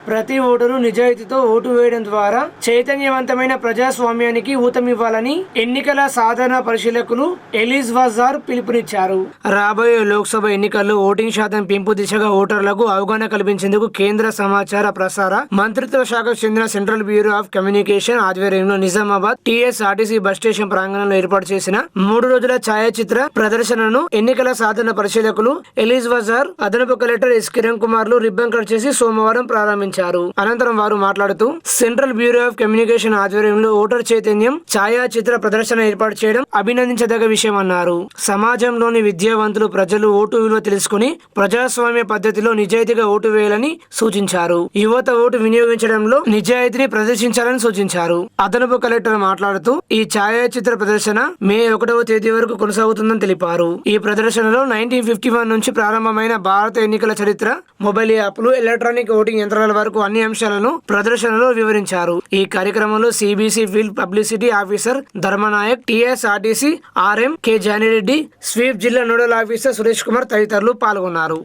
ప్రతి ఓటరు నిజాయితీతో ఓటు వేయడం ద్వారా చైతన్యవంతమైన ప్రజాస్వామ్యానికి ఊతమివ్వాలని ఎన్నికల సాధారణ పరిశీలకులు ఎలీజ్ వజార్ పిలుపునిచ్చారు. రాబోయే లోక్సభ ఎన్నికల్లో ఓటింగ్ శాతం పెంపు దిశగా ఓటర్లకు అవగాహన కల్పించేందుకు కేంద్ర సమాచార ప్రసార మంత్రిత్వ శాఖకు చెందిన సెంట్రల్ బ్యూరో ఆఫ్ కమ్యూనికేషన్ ఆధ్వర్యంలో నిజామాబాద్ టీఎస్ఆర్టీసీ బస్ స్టేషన్ ప్రాంగణంలో ఏర్పాటు చేసిన మూడు రోజుల ఛాయాచిత్ర ప్రదర్శనను ఎన్నికల సాధారణ పరిశీలకులు ఎలీజ్ వజార్ అదనపు కలెక్టర్ ఎస్ కిరణ్ కుమార్లు రిబ్బన్ కట్ చేసి సోమవారం ప్రారంభించారు. అనంతరం వారు మాట్లాడుతూ సెంట్రల్ బ్యూరో ఆఫ్ కమ్యూనికేషన్ ఆధ్వర్యంలో ఓటర్ చైతన్యం ఛాయాచిత్ర ప్రదర్శన ఏర్పాటు చేయడం అభినందించదగ్గ విషయం అన్నారు. సమాజంలోని విద్యావంతులు ప్రజలు ఓటు విలువ తెలుసుకుని ప్రజాస్వామ్య పద్ధతిలో నిజాయితీగా ఓటు వేయాలని సూచించారు. యువత ఓటు వినియోగించడంలో నిజాయితీని ప్రదర్శించాలని సూచించారు. అదనపు కలెక్టర్ మాట్లాడుతూ ఈ ఛాయాచిత్ర ప్రదర్శన మే ఒకటవ తేదీ వరకు కొనసాగుతుందని తెలిపారు. ఈ ప్రదర్శనలో నైన్టీన్ ఫిఫ్టీ వన్ నుంచి ప్రారంభమైన భారత ఎన్నికల చరిత్ర మొబైల్ యాప్లు ఎలక్ట్రానిక్ ఓటింగ్ యంత్రాల వరకు అన్ని అంశాలను ప్రదర్శనలో వివరించారు. ఈ కార్యక్రమంలో CBC field publicity officer Dharmanayak TSRTC RM K Janireddy sweep జిల్లా నోడల్ ఆఫీసర్ సురేష్ కుమార్ తదితరులు పాల్గొన్నారు.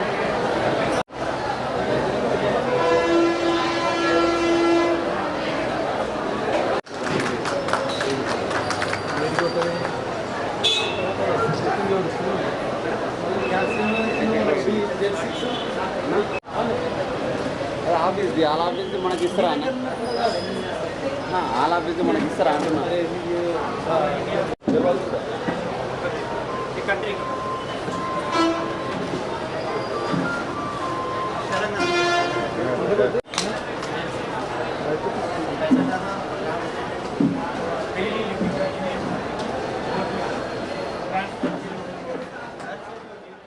ఆఫీస్ది వాళ్ళ ఆఫీస్ది మనకి ఇస్తారా అన్న? వాళ్ళ ఆఫీస్ది మనకి ఇస్తారా అంటున్నా తెలంగాణ